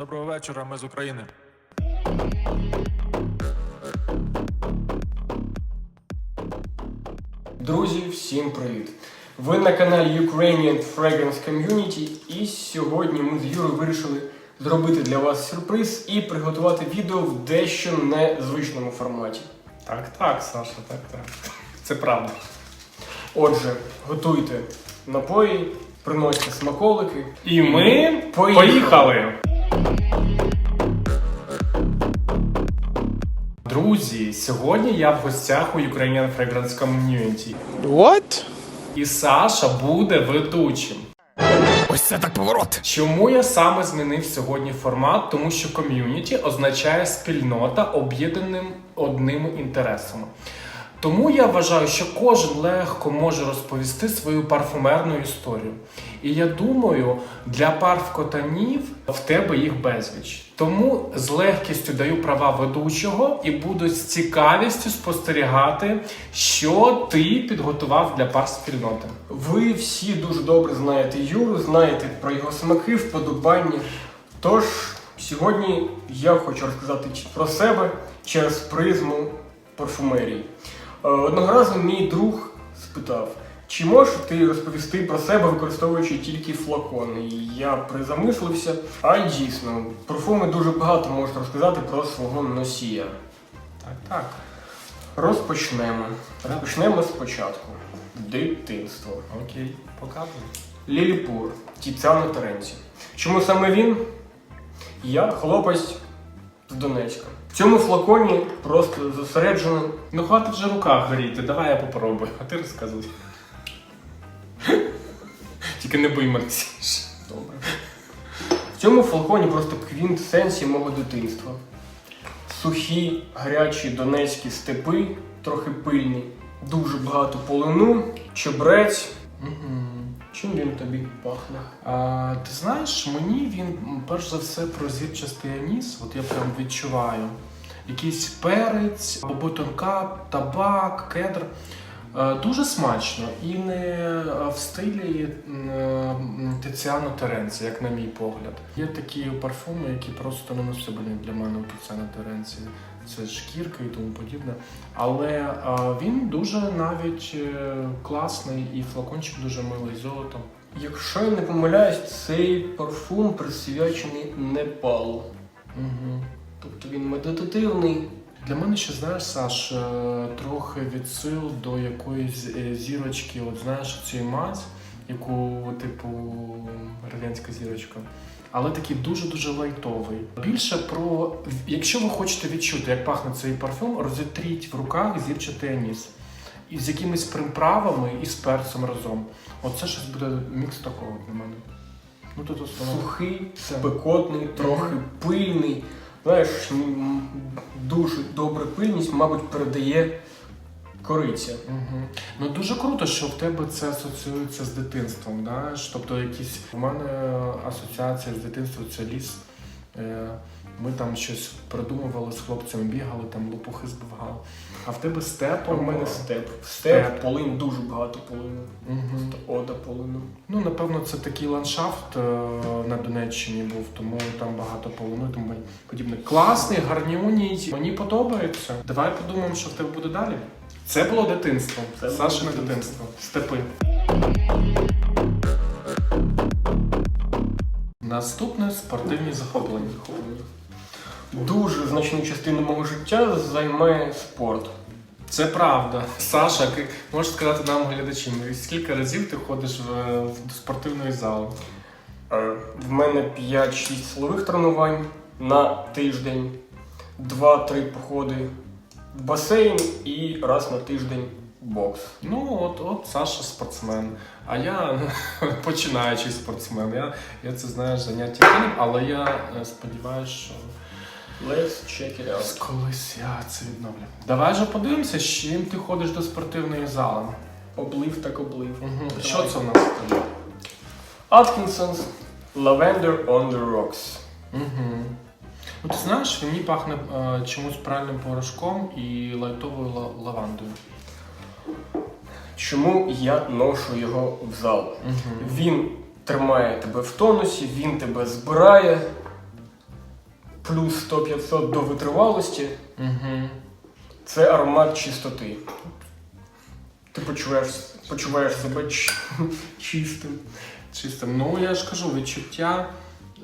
Доброго вечора, ми з України. Друзі, всім привіт! Ви на каналі Ukrainian Fragrance Community і сьогодні ми з Юрою вирішили зробити для вас сюрприз і приготувати відео в дещо незвичному форматі. Так, так, Саша, так, так. Це правда. Отже, готуйте напої, приносьте смаколики. І ми Поїхали. Друзі, сьогодні я в гостях у Ukrainian Fragrance Community. What? І Саша буде ведучим. Ось це так поворот. Чому я саме змінив сьогодні формат? Тому що ком'юніті означає спільнота об'єднаним одними інтересами. Тому я вважаю, що кожен легко може розповісти свою парфумерну історію. І я думаю, для парфкотанів в тебе їх безліч. Тому з легкістю даю права ведучого і буду з цікавістю спостерігати, що ти підготував для парспільноти. Ви всі дуже добре знаєте Юру, знаєте про його смаки, вподобання. Тож сьогодні я хочу розказати про себе через призму парфумерії. Е, Одного разу мій друг спитав, чи можеш ти розповісти про себе, використовуючи тільки флакони? І я призамислився. А дійсно, парфуми дуже багато можуть розказати про свого носія. Так, так. Розпочнемо. Розпочнемо спочатку. Дитинство. Окей, показуй. Ліліпур, Тіціана Теренці. Чому саме він? Я хлопець з Донецька. В цьому флаконі просто зосереджено. Ну хватить вже рука горіти, давай я попробую, а ти розказуй. Тільки не бий мене. Добре. В цьому флаконі просто квінтсенсія мого дитинства. Сухі, гарячі донецькі степи, трохи пильні, дуже багато полину, чебрець. Чим він тобі пахне? А, ти знаєш, мені він перш за все про зірчастий аніс, от я прям відчуваю. Якийсь перець, або тонка, табак, кедр. Е, Дуже смачно і не е, в стилі е, Тиціано Теренці, як на мій погляд. Є такі парфуми, які просто не носибельні для мене у Тиціано Теренці. Це шкірка і тому подібне. Але він дуже навіть е, класний і флакончик дуже милий золотом. Якщо я не помиляюсь, цей парфум присвячений Непалу. Угу. Тобто він медитативний. Для мене ще знаєш, Саш, е, трохи відсил до якоїсь е, зірочки, от знаєш, цієї мазь, яку, типу, радянська зірочка. Але такий дуже-дуже лайтовий. Більше про якщо ви хочете відчути, як пахне цей парфюм, розітріть в руках зірчатий аніс. І з якимись приправами і з перцем разом. Оце щось буде мікс такого для мене. Ну тут основно. Сухий, Це. спекотний, трохи пильний. Знаєш, дуже добра пильність, мабуть, передає кориця. Угу. Ну дуже круто, що в тебе це асоціюється з дитинством. Знаєш? Тобто якісь у мене асоціація з дитинством це ліс. Е, Ми там щось придумували з хлопцями, бігали, там лопухи збивали. А в тебе степом. У мене степ. Степ, Степ. полин, дуже багато полину. Угу. Ода полину. Ну, напевно, це такий ландшафт е, на Донеччині був, тому там багато полону і тому подібне. Класний, гарнюній. Мені подобається. Давай подумаємо, що в тебе буде далі. Це було дитинство. Це Сашине дитинство. дитинство. Степи. Наступне спортивні захоплення. Дуже значну частину мого життя займає спорт. Це правда. Саша, можеш сказати нам глядачам, скільки разів ти ходиш в, в спортивний зал? Е, В мене 5-6 силових тренувань на тиждень, 2-3 походи басейн і раз на тиждень бокс. Ну, от, от Саша спортсмен. А я починаючий спортсмен. Я, я це знаєш заняття кинув, але я е, сподіваюся, що Let's check it out. колись я це відновлю. Давай же подивимося, з чим ти ходиш до спортивної зали. Облив так облив. Угу. Що це у нас там? Atkinson's Lavender on the Rocks. Угу. Ну, ти знаєш, мені пахне е, чомусь пральним порошком і лайтовою ла- лавандою. Чому я ношу його в зал? Угу. Він тримає тебе в тонусі, він тебе збирає. плюс 100-500 до витривалості. Угу. Це аромат чистоти. Ти почуваєш, почуваєш себе ч- чистим. Чистим. Ну я ж кажу, відчуття,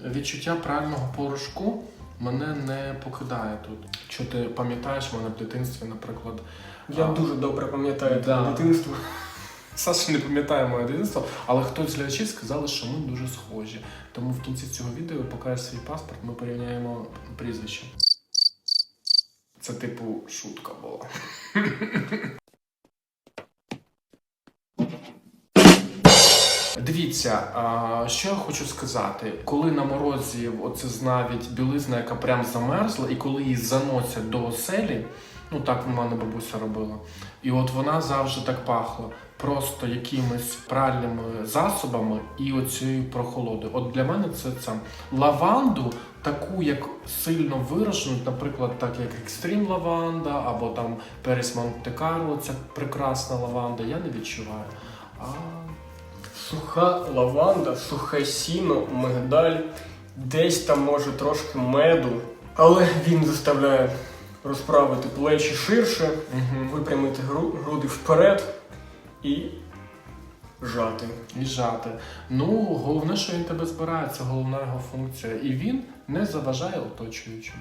відчуття прального порошку мене не покидає тут. Що ти пам'ятаєш мене в дитинстві, наприклад. Я А. дуже добре пам'ятаю Да. дитинство. Саша не пам'ятає моє дитинство, але хтось з глядачів сказали, що ми дуже схожі. Тому в кінці цього відео покажеш свій паспорт, ми порівняємо прізвище. Це типу шутка була. Дивіться, що я хочу сказати, коли на морозі оце навіть білизна, яка прям замерзла, і коли її заносять до оселі, ну так в мене бабуся робила, і от вона завжди так пахла. Просто якимись пральними засобами і оцією прохолодою. От для мене це це лаванду, таку як сильно виражену, наприклад, так як екстрім лаванда, або там Перес Монте-Карло, ця прекрасна лаванда, я не відчуваю. А Суха лаванда, сухе сіно, мигдаль, десь там може трошки меду, але він заставляє розправити плечі ширше, угу. випрямити гру- груди вперед і жати. і жати. Ну, головне, що він тебе збирає, це головна його функція. І він не заважає оточуючим.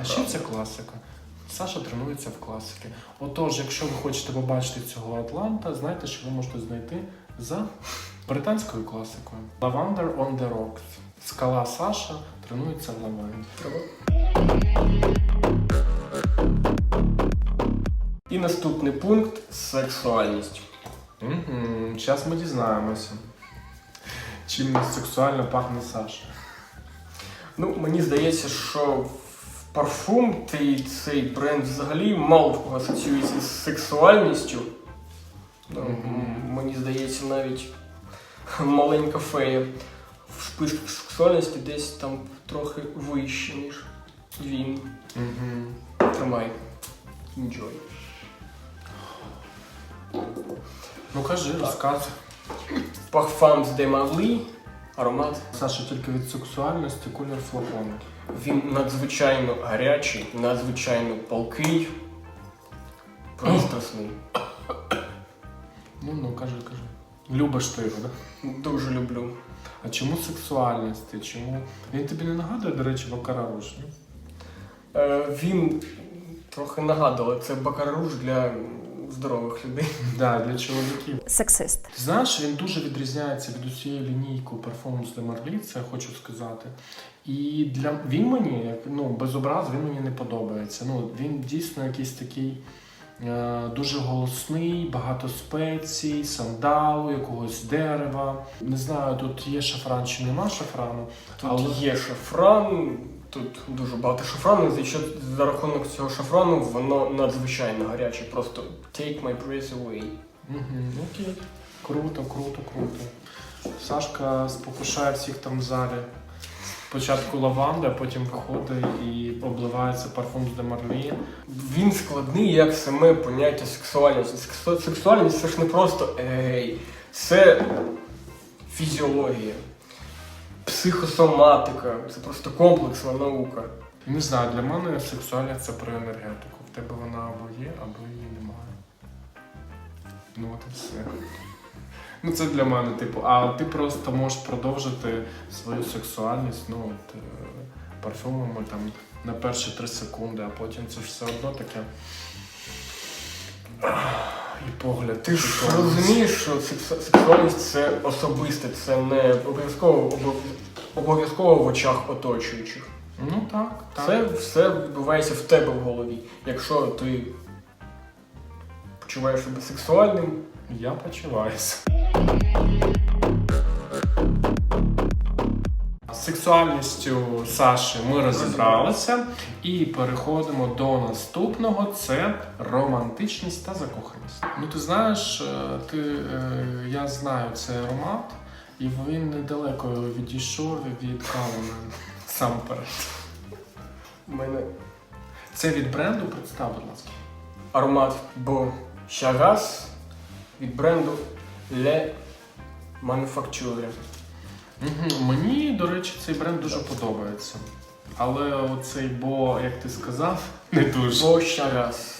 А ще це класика. Саша тренується в класики. Отож, якщо ви хочете побачити цього Атланта, знайте, що ви можете знайти за британською класикою. Lavender on the Rocks. Скала Саша тренується в лаванді. І наступний пункт сексуальність. Угу. Зараз ми дізнаємося. Чим сексуально пахне Саша. Ну, мені здається, що парфум цей, цей бренд взагалі мало в кого асоціюється з сексуальністю. Ну, Мені здається, навіть маленька фея в списках сексуальності десь там трохи вище, ніж він. Тримай. Enjoy. Ну кажи, розказуй. Parfums de Marly. Аромат. Саша, тільки від сексуальності колір флакону. Він надзвичайно гарячий, надзвичайно палкий, пристрасний. Ну, ну, кажи, кажи. Любиш ти його, да? Дуже люблю. А чому сексуальність? Ти Чому? Він тобі не нагадує, до речі, Бакара Руш, ні? Е, він трохи нагадував, це бакаруш для здорових людей. Да, для чоловіків. Сексист. Знаєш, він дуже відрізняється від усієї лінійки Performance de Marly, це я хочу сказати. І для він мені, як ну, без образ, він мені не подобається. Ну, він дійсно якийсь такий дуже голосний, багато спецій, сандалу, якогось дерева. Не знаю, тут є шафран чи нема шафрану. Тут Але- є шафран, тут дуже багато шафрану, за що за рахунок цього шафрану воно надзвичайно гаряче. Просто take my breath away. Угу, окей. Круто, круто, круто. Сашка спокушає всіх там в залі. Спочатку лаванда, потім виходить і обливається парфум з Демарлі. Він складний як саме поняття сексуальності. Сексуальність це ж не просто ей, це фізіологія, психосоматика, це просто комплексна наука. Не знаю, для мене сексуальність це про енергетику. В тебе вона або є, або її немає. Ну от і все. Ну це для мене, типу, а ти просто можеш продовжити свою сексуальність, ну от е, парфумами там на перші три секунди, а потім це ж все одно таке. І погляд. Ти ж розумієш, що сексуальність це особисте, це не обов'язково обов'язково в очах оточуючих. Ну так, так. Це все відбувається в тебе в голові. Якщо ти почуваєш себе сексуальним, Я почуваюся. Сексуальністю Саші ми розібралися і переходимо до наступного це романтичність та закоханість. Ну ти знаєш, е, ти, е, я знаю цей аромат, і він недалеко відійшов від Калина сам перед. мене Це від бренду, представ, будь ласка. аромат Бо Шагас від бренду Le Manufacture. Угу. Мені, до речі, цей бренд дуже подобається. Але оцей бо, як ти сказав, не дуже. Бо ще раз.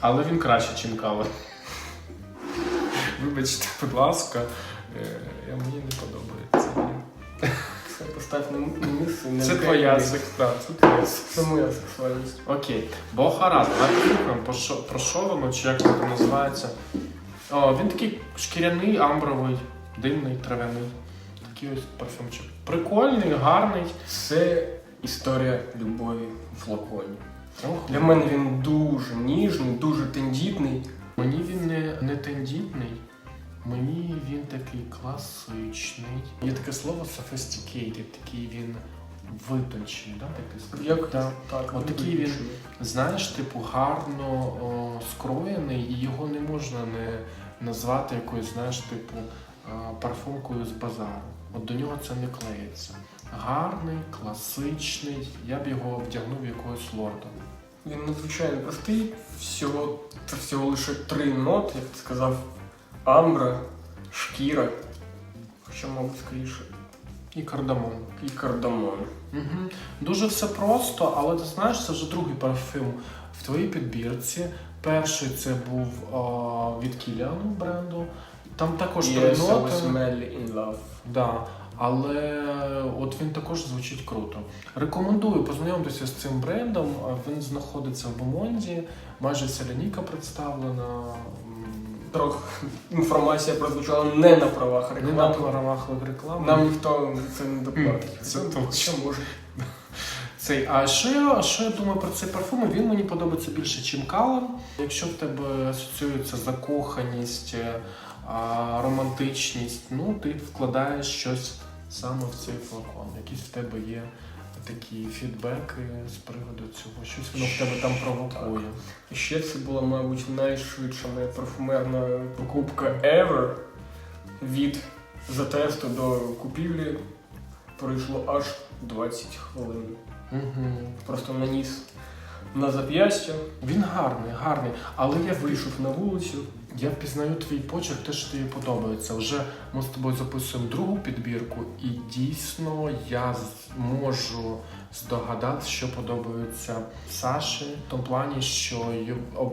Але він краще, ніж кава. Вибачте, будь ласка, е, я- мені не подобається. Це постав на місце. не Це твоя секта, це Це моя сексуальність. Окей. Бохара, давай послухаємо про що, воно, чи як воно називається. О, він такий шкіряний, амбровий, димний, трав'яний. Такий ось парфюмчик. Прикольний, гарний. Це історія любові в флаконі. Ох, Для мене він дуже ніжний, дуже тендітний. Мені він не, не тендітний, мені він такий класичний. Є таке слово sophisticated, такий він витончений, да, так ти сказав? Як Да. так, От такий він, знаєш, типу, гарно о, скроєний, і його не можна не назвати якоюсь, знаєш, типу, парфумкою з базару. От до нього це не клеїться. Гарний, класичний, я б його вдягнув якогось лорда. Він надзвичайно простий. Всього, це всього лише три ноти, як ти сказав, амбра, шкіра, хоча, мабуть, скоріше, І кардамон. і кардамон. Угу. Дуже все просто, але ти знаєш, це вже другий парфюм в твоїй підбірці. Перший це був а, від Кіліану бренду. Там також три Yes, I ноти. madly in love. Да. Але от він також звучить круто. Рекомендую познайомитися з цим брендом. Він знаходиться в Бомонді, майже вся лінійка представлена. Трохи інформація прозвучала не на правах Не на реклами. правах реклами. Нам ніхто це не доплатить. Це точно. Може? Цей, а що я, що я думаю про цей парфум? Він мені подобається більше, ніж Калан. Якщо в тебе асоціюється закоханість, е, а, романтичність, ну ти вкладаєш щось саме в цей флакон. Якісь в тебе є такі фідбеки з приводу цього, щось воно в тебе там провокує. І ще це була, мабуть, найшвидша моя парфумерна покупка ever. Від затесту до купівлі пройшло аж 20 хвилин. Угу. Просто наніс на зап'ястя, Він гарний, гарний. Але я вийшов на вулицю. Я впізнаю твій почерк, те, що тобі подобається. Вже ми з тобою записуємо другу підбірку, і дійсно я можу здогадати, що подобається Саші, в тому плані, що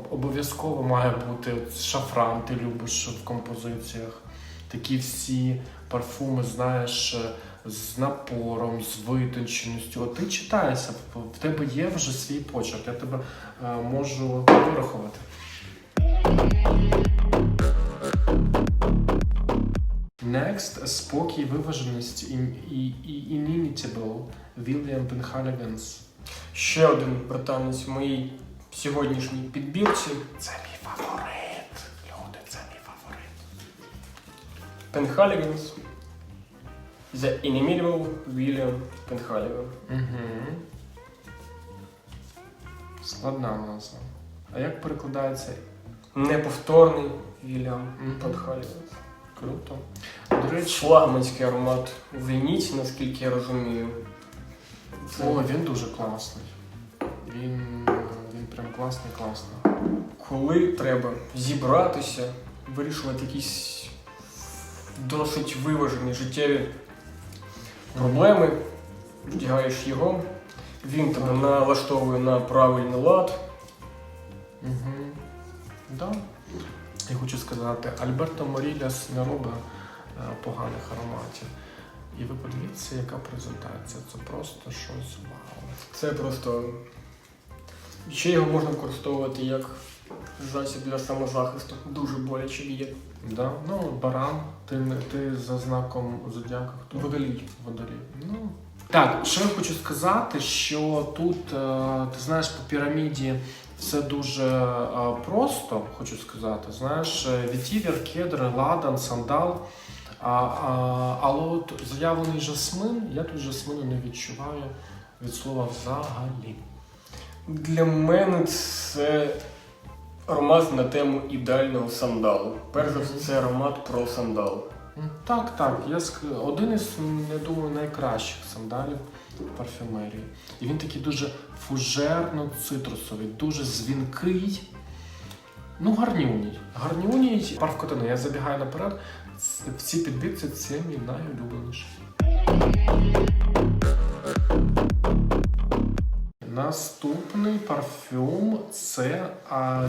обов'язково має бути шафран, ти любиш в композиціях. Такі всі парфуми, знаєш, з напором, з витонченістю. От ти читаєшся, в тебе є вже свій почерк. Я тебе е, можу вирахувати. Next, спокій, виваженість і, і, і inimitable William Penhaligans. Ще один британець в моїй сьогоднішній підбірці. Це мій фаворит. Люди, це мій фаворит. Penhaligans. The Inimitable William Penhaligon. Угу. Складна назва. А як перекладається? Неповторний William Мгм. Круто. До речі, Флагманський аромат в лінійці, наскільки я розумію. Це о, він дуже класний. Він, він прям класний, класний. коли треба зібратися, вирішувати якісь досить виважені життєві проблеми, вдягаєш його, він тебе налаштовує на правильний лад. Угу. Да. Я хочу сказати, Альберто Моріляс не робить поганих ароматів. І ви подивіться, яка презентація. Це просто щось вау. Це просто. Ще його можна використовувати як засіб для самозахисту. Дуже боляче б'є. Да? Ну, баран, ти, ти за знаком зодіака хто? Водолій. Водолій. Ну. Так, що я хочу сказати, що тут, е, ти знаєш, по піраміді все дуже е, просто, хочу сказати. Знаєш, е, вітівер, кедр, ладан, сандал. А, а, але от заявлений жасмин, я тут жасмину не відчуваю від слова взагалі. Для мене це аромат на тему ідеального сандалу. Перш за все, це аромат про сандал. Так, так. Я ск- один із, я думаю, найкращих сандалів парфюмерії. І він такий дуже фужерно-цитрусовий, дуже дзвінкий. Ну, гарнюній. Гарнюній парфкотини. Я забігаю наперед. Ц- В цій підбірці це мій найулюбленіший. Наступний парфюм це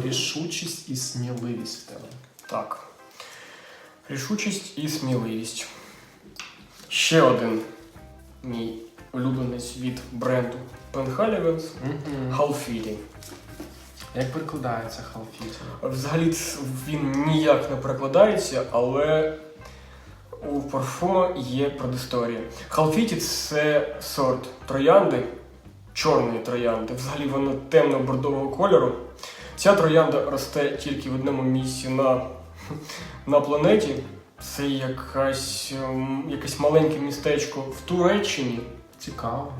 рішучість і сміливість в тебе. Так. Рішучість і сміливість. Ще один мій улюбленець від бренду Penhaligon's Угу. Halfili. Як перекладається халфіті? Взагалі він ніяк не перекладається, але у парфума є предісторія. Халфіті це сорт троянди, чорної троянди. Взагалі вона темно-бордового кольору. Ця троянда росте тільки в одному місці на, на планеті. Це якась, ем, якесь маленьке містечко в Туреччині. Цікаво.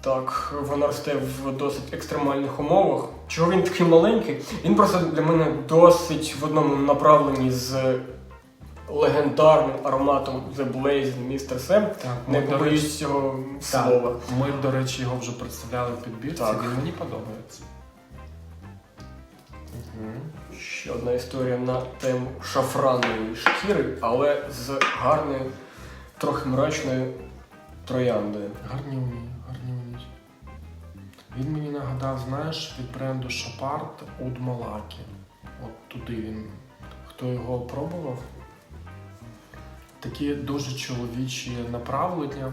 Так, вона росте в досить екстремальних умовах. Чого він такий маленький? Він просто для мене досить в одному направленні з легендарним ароматом The Blaze Mr. Sam. Так, Не ми, до речі, цього так, слова. ми, до речі, його вже представляли в підбірці, Так. він мені подобається. Ще одна історія на тему шафраної шкіри, але з гарною, трохи мрачною трояндою. Гарні. Він мені нагадав, знаєш, від бренду Шопарт Уд Малакі. От туди він. Хто його пробував? Такі дуже чоловічі направлення.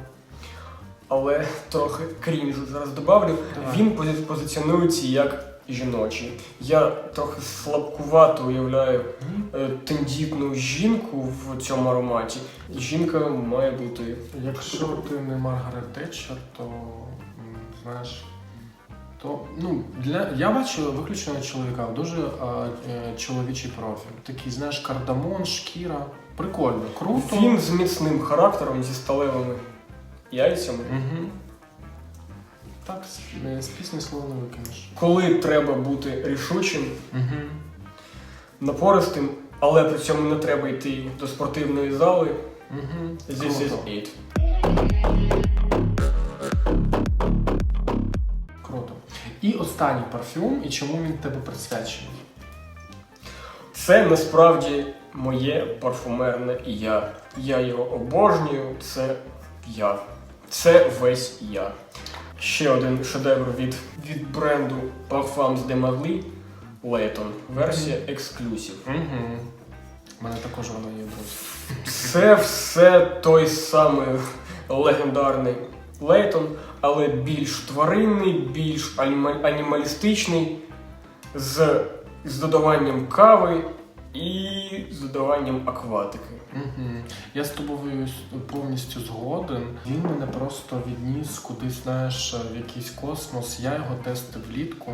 Але трохи крінжу зараз добавлю. Давай. Він пози- позиціонується як жіночий. Я трохи слабкувато уявляю е, тендітну жінку в цьому ароматі. Жінка має бути. Якщо ти не Маргарет Тетчер, то знаєш. То ну для я бачу виключно чоловіка, дуже а, е, чоловічий профіль. Такий, знаєш, кардамон, шкіра. Прикольно, круто. Він з міцним характером, зі сталевими яйцями. Угу. Так, з, е, з пісні слова не викинеш. Коли треба бути рішучим, Угу. напористим, але при цьому не треба йти до спортивної зали. Угу. This is it. Останній парфюм, і чому він тебе присвячений? Це насправді моє парфумерне я. Я його обожнюю, це я. Це весь я. Ще один шедевр від, від бренду Parfums de Marly Layton. Версія ексклюзив. Угу. У мене також воно є друзі. Це все той самий легендарний Лейтон, але більш тваринний, більш аніма- анімалістичний, з, з додаванням кави і з додаванням акватики. Угу. Я з тобою повністю згоден. Він мене просто відніс кудись, знаєш, в якийсь космос. Я його тестив влітку.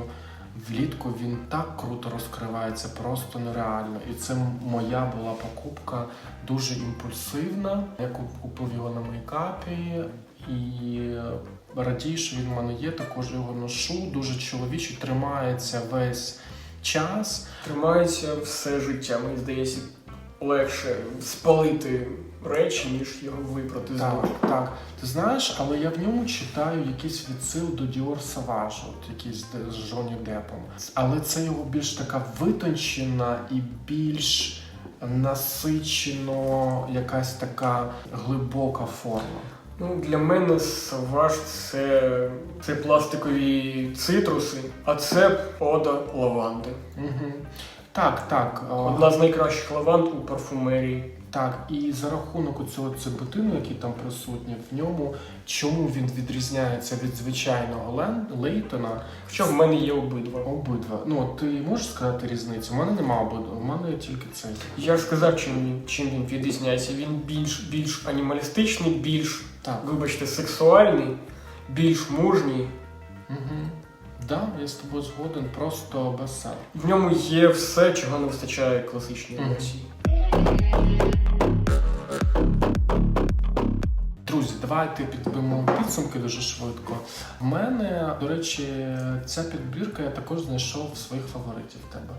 Влітку він так круто розкривається, просто нереально. І це моя була покупка дуже імпульсивна. Я купив його на мейкапі і радію, що він в мене є. Також його ношу. Дуже чоловічий, тримається весь час. Тримається все життя. Мені здається, легше спалити речі, ніж його випрати Так, так. Ти знаєш, але я в ньому читаю якийсь відсил до Dior Savage, от якийсь з Жоні Депом. Але це його більш така витончена і більш насичено якась така глибока форма. Ну, для мене саваж це, це пластикові цитруси, а це ода лаванди. Угу. Так, так. Одна з найкращих лаванд у парфумерії. Так, і за рахунок цього цибутину, який там присутній, в ньому чому він відрізняється від звичайного Лен- Лейтона, Хоча в мене є обидва. Обидва. Ну, ти можеш сказати різницю? У мене нема обидва, у мене тільки цей. Я ж сказав, чим він, чим він відрізняється. Він більш, більш анімалістичний, більш, Так. вибачте, сексуальний, більш мужній. Угу. Да, я з тобою згоден, просто бестселер. В ньому є все, чого не вистачає класичній версії. Давайте підбимо підсумки дуже швидко. У мене, до речі, ця підбірка я також знайшов своїх фаворитів в тебе.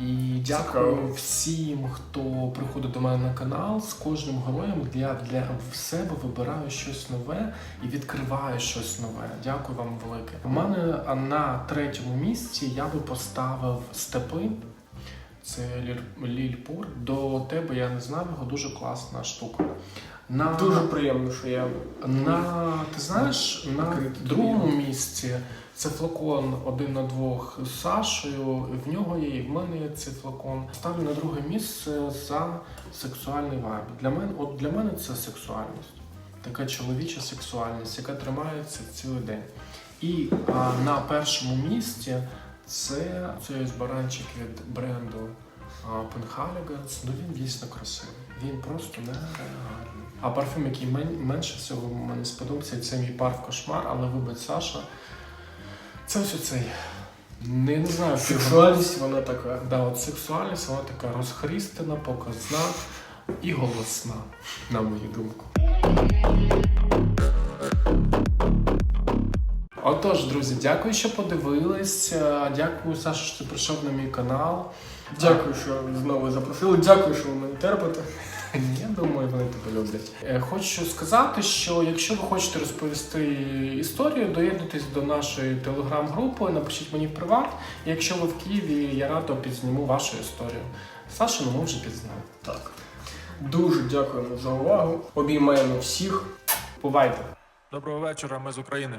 І дякую Цікаво. всім, хто приходить до мене на канал. З кожним героєм я для себе вибираю щось нове і відкриваю щось нове. Дякую вам велике. У мене на третьому місці я би поставив степи. Це Ліль- Лільпур. До тебе я не знав його дуже класна штука. На, Дуже приємно, що я на ти знаєш, на другому місці це флакон один на двох з Сашою. В нього є, і в мене є цей флакон. Ставлю на друге місце за сексуальний вайб. Для мене, от для мене це сексуальність. Така чоловіча сексуальність, яка тримається цілий день. І а, на першому місці це цей баранчик від бренду а, Ну він дійсно красивий. Він просто нереальний. А парфюм, який мен- менше всього мені сподобався, це мій парф кошмар, але вибить Саша. Це ось оцей. Не, не знаю, сексуальність, вона така. Да, от сексуальність, вона така розхрістена, показна і голосна, на мою думку. Отож, друзі, дякую, що подивились. Е, Дякую, Саша, що ти прийшов на мій канал. Дякую, що знову запросили. Дякую, що ви мене терпите. Ні, Я думаю, вони тебе люблять. Е, Хочу сказати, що якщо ви хочете розповісти історію, доєднуйтесь до нашої телеграм-групи, напишіть мені в приват. Якщо ви в Києві, я радо підзніму вашу історію. Саша, ну ми вже підзняли. Так. Дуже дякуємо за увагу. Обіймаємо всіх. Бувайте! Доброго вечора, ми з України.